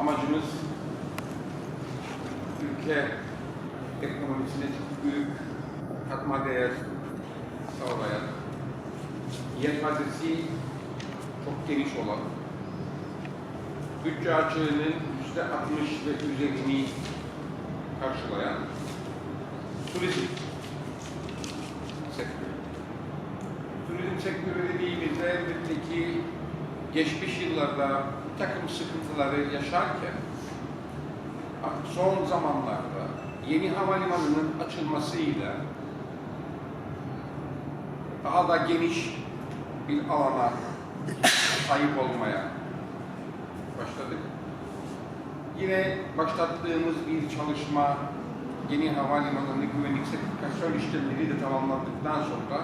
Amacımız ülke ekonomisine büyük katma değer sağlayan, yelpazesi çok geniş olan, bütçe açığının yüzde 60 ve üzerini karşılayan turizm sektörü. Turizm sektörü dediğimizde elbette ki geçmiş yıllarda bir takım sıkıntıları yaşarken son zamanlarda yeni havalimanının açılmasıyla daha da geniş bir alana sahip olmaya başladık. Yine başlattığımız bir çalışma yeni havalimanını güvenlik sertifikasyon işlemleri de tamamlandıktan sonra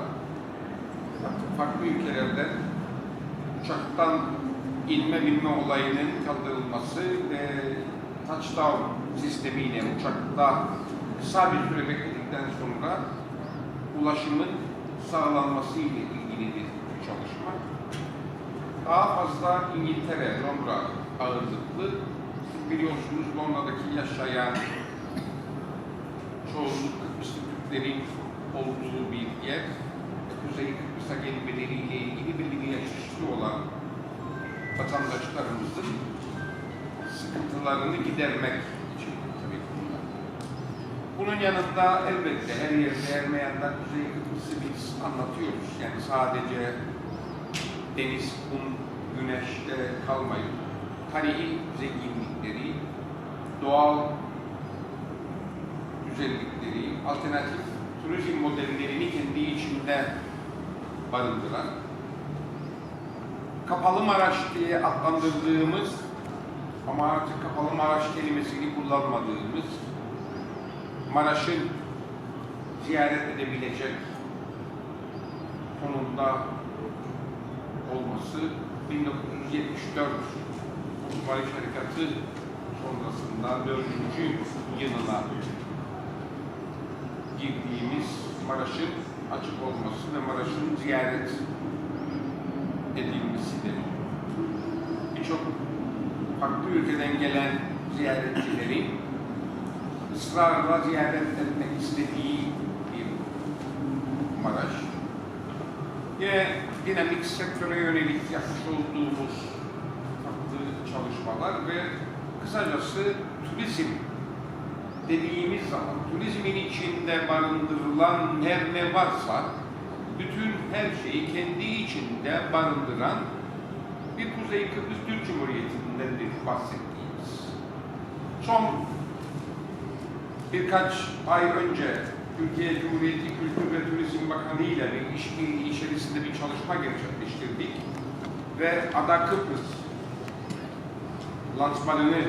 farklı ülkelerden uçaktan inme binme olayının kaldırılması ve touchdown sistemiyle uçakta kısa bir süre bekledikten sonra ulaşımın sağlanması ile ilgili bir çalışma. Daha fazla İngiltere, Londra ağırlıklı. Siz biliyorsunuz Londra'daki yaşayan çoğunluk Kıbrıslı Türklerin olduğu bir yer. Kuzey Kıbrıs'a gelmeleriyle ilgili belli yaşlı olan vatandaşlarımızın sıkıntılarını gidermek için tabii ki. Bunun yanında elbette her yerde her meyanda Kuzey Kıbrıs'ı biz anlatıyoruz. Yani sadece deniz, kum, güneşte kalmayıp tarihi zenginlikleri, doğal güzellikleri, alternatif turizm modellerini kendi içinde barındıran, Kapalı Maraş diye adlandırdığımız ama artık Kapalı Maraş kelimesini kullanmadığımız Maraş'ın ziyaret edebilecek konumda olması 1974 Kurtuluş Harekatı sonrasında dördüncü yılına girdiğimiz Maraş'ın açık olması ve Maraş'ın ziyaret edilmesidir. Birçok farklı ülkeden gelen ziyaretçilerin ısrarla ziyaret etmek istediği bir Maraş. Yine dinamik sektöre yönelik yapmış olduğumuz farklı çalışmalar ve kısacası turizm dediğimiz zaman turizmin içinde barındırılan her ne varsa bütün her şeyi kendi içinde barındıran bir Kuzey Kıbrıs Türk Cumhuriyeti'nden bir bahsettiğimiz. Son birkaç ay önce Türkiye Cumhuriyeti Kültür ve Turizm Bakanı ile bir işbirliği içerisinde bir çalışma gerçekleştirdik ve Ada Kıbrıs lansmanını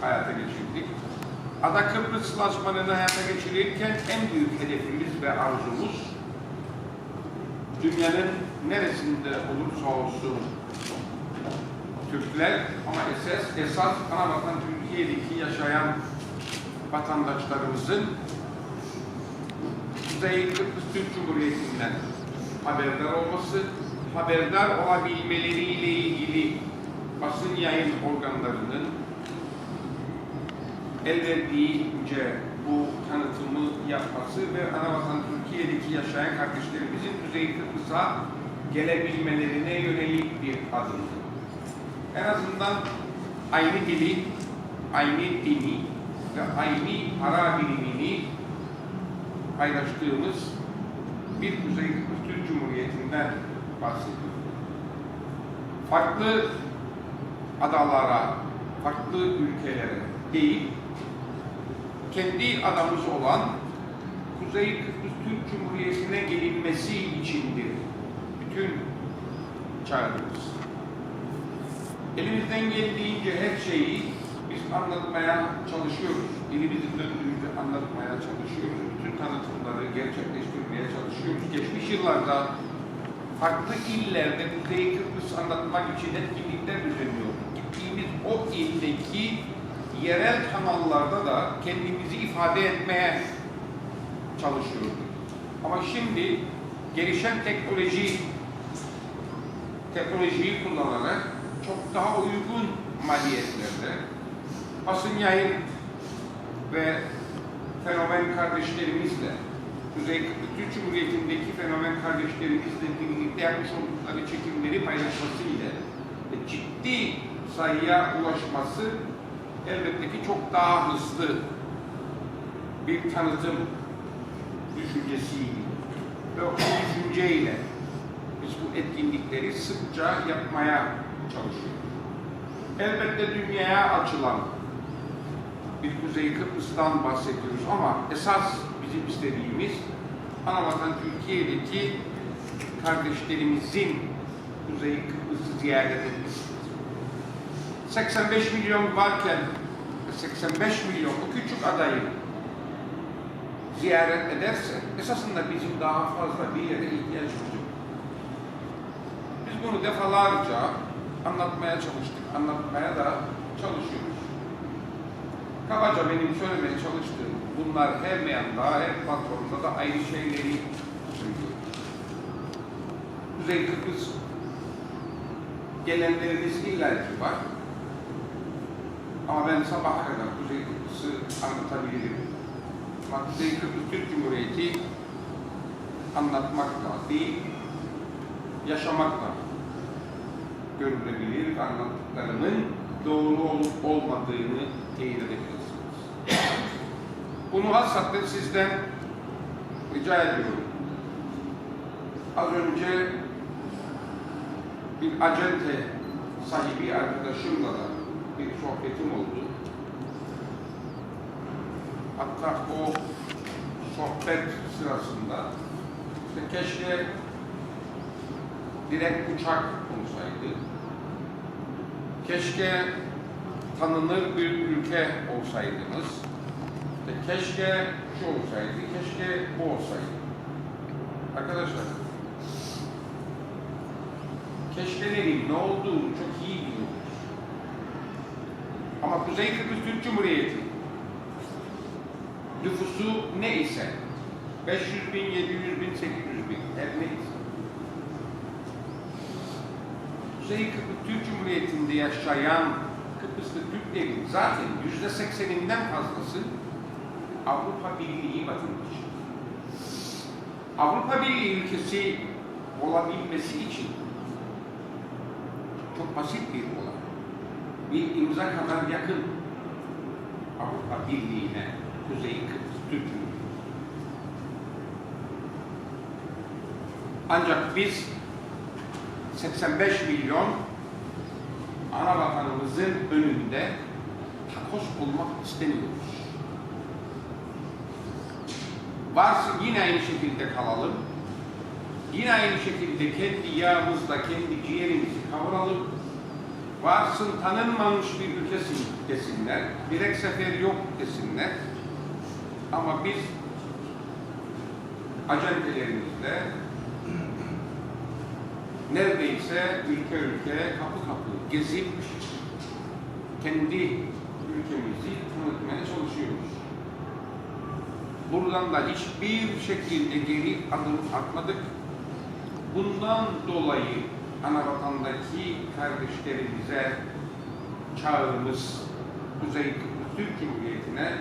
hayata geçirdik. Ada Kıbrıs lansmanını hayata geçirirken en büyük hedefimiz ve arzumuz dünyanın neresinde olursa olsun Türkler ama esas, esas ana vatan Türkiye'deki yaşayan vatandaşlarımızın Kuzey Kıbrıs Türk Cumhuriyeti'nden haberdar olması, haberdar olabilmeleriyle ilgili basın yayın organlarının el verdiğince bu tanıtımı yapması ve anavatan Türkiye'deki yaşayan kardeşlerimizin Kuzey Kıbrıs'a gelebilmelerine yönelik bir adımdı. En azından aynı dili, aynı dini ve aynı para birimini paylaştığımız bir Kuzey Kıbrıs Türk Cumhuriyeti'nden bahsediyoruz. Farklı adalara, farklı ülkelere değil, kendi adamız olan Kuzey Kıbrıs Türk Cumhuriyeti'ne gelinmesi içindir bütün çağrımız. Elimizden geldiğince her şeyi biz anlatmaya çalışıyoruz. Dilimizin döndüğünce anlatmaya çalışıyoruz. Bütün tanıtımları gerçekleştirmeye çalışıyoruz. Geçmiş yıllarda farklı illerde Kuzey Kıbrıs anlatmak için etkinlikler düzenliyorduk. Gittiğimiz o ildeki yerel kanallarda da kendimizi ifade etmeye çalışıyorduk. Ama şimdi gelişen teknoloji teknolojiyi kullanarak çok daha uygun maliyetlerle basın yayın ve fenomen kardeşlerimizle Kuzey Kıbrıs Cumhuriyeti'ndeki fenomen kardeşlerimizle birlikte yapmış oldukları çekimleri paylaşması ile ciddi sayıya ulaşması elbette ki çok daha hızlı bir tanıtım düşüncesiyle ve o düşünceyle biz bu etkinlikleri sıkça yapmaya çalışıyoruz. Elbette dünyaya açılan bir Kuzey Kıbrıs'tan bahsediyoruz ama esas bizim istediğimiz Anavatan Türkiye'deki kardeşlerimizin Kuzey Kıbrıs'ı ziyaret etmesidir. 85 milyon varken 85 milyon o küçük adayı ziyaret ederse esasında bizim daha fazla bir yere ihtiyacımız yok. Biz bunu defalarca anlatmaya çalıştık, anlatmaya da çalışıyoruz. Kabaca benim söylemeye çalıştığım bunlar her meyanda, her platformda da aynı şeyleri söylüyor. Kuzey Kıbrıs gelenleriniz illaki var. Ama ben sabaha kadar Kuzey Kıbrıs'ı anlatabilirim. Ama Kuzey Kıbrıs Türk Cumhuriyeti anlatmakla değil, yaşamakla görülebilir ve anlattıklarının doğru olup olmadığını teyit edebilirsiniz. Bunu hassatle sizden rica ediyorum. Az önce bir acente sahibi arkadaşımla da bir sohbetim oldu. Hatta o sohbet sırasında işte keşke direkt uçak olsaydı. Keşke tanınır bir ülke olsaydınız. İşte keşke şu olsaydı, keşke bu olsaydı. Arkadaşlar, keşkelerin ne olduğunu çok iyi. Ama Kuzey Kıbrıs Türk Cumhuriyeti nüfusu ne ise 500 bin, 700 bin, 800 bin her neyse Kuzey Kıbrıs Türk Cumhuriyeti'nde yaşayan Kıbrıslı Türklerin zaten yüzde sekseninden fazlası Avrupa Birliği vatandaşı. Avrupa Birliği ülkesi olabilmesi için çok basit bir olay. Bir imza kadar yakın Avrupa Birliği'ne Kuzey Kıbrıs Türk. Ancak biz 85 milyon ana vatanımızın önünde takos olmak istemiyoruz. Varsın yine aynı şekilde kalalım. Yine aynı şekilde kendi yağımızla kendi ciğerimizi kavuralım. Varsın tanınmamış bir ülkesin desinler. Direkt sefer yok desinler. Ama biz acentelerimizle neredeyse ülke ülke kapı kapı gezip kendi ülkemizi tanıtmaya çalışıyoruz. Buradan da hiçbir şekilde geri adım atmadık. Bundan dolayı ana vatandaki kardeşlerimize çağrımız Kuzey Kıbrıs Türk Cumhuriyeti'ne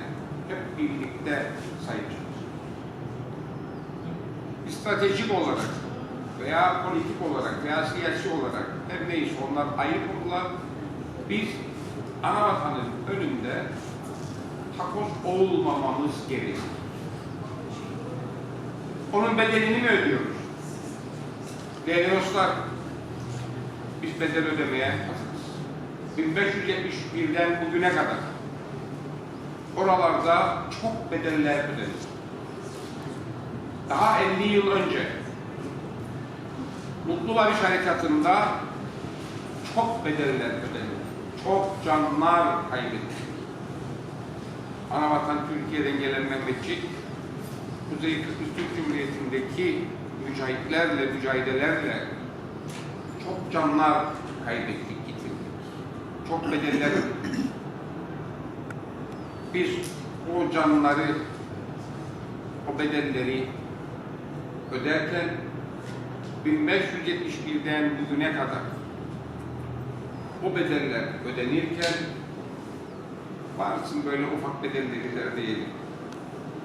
hep birlikte sahip çıkacağız. Stratejik olarak veya politik olarak veya siyasi olarak her neyse onlar ayrı konular. Biz ana vatanın önünde takoz olmamamız gerekir. Onun bedelini mi ödüyoruz? Değerli dostlar, biz bedel ödemeye hazırız. 1571'den bugüne kadar oralarda çok bedeller ödedik. Daha 50 yıl önce Mutlu Barış Harekatı'nda çok bedeller ödedik. Çok canlar kaybettik. Anavatan Türkiye'den gelen Mehmetçik, Kuzey Kıbrıs Türk Cumhuriyeti'ndeki mücahitlerle, mücahidelerle çok canlar kaybettik, getirdik. Çok bedeller. Biz o canları, o bedelleri öderken 1571'den bugüne kadar o bedeller ödenirken varsın böyle ufak bedelleri de ödeyelim.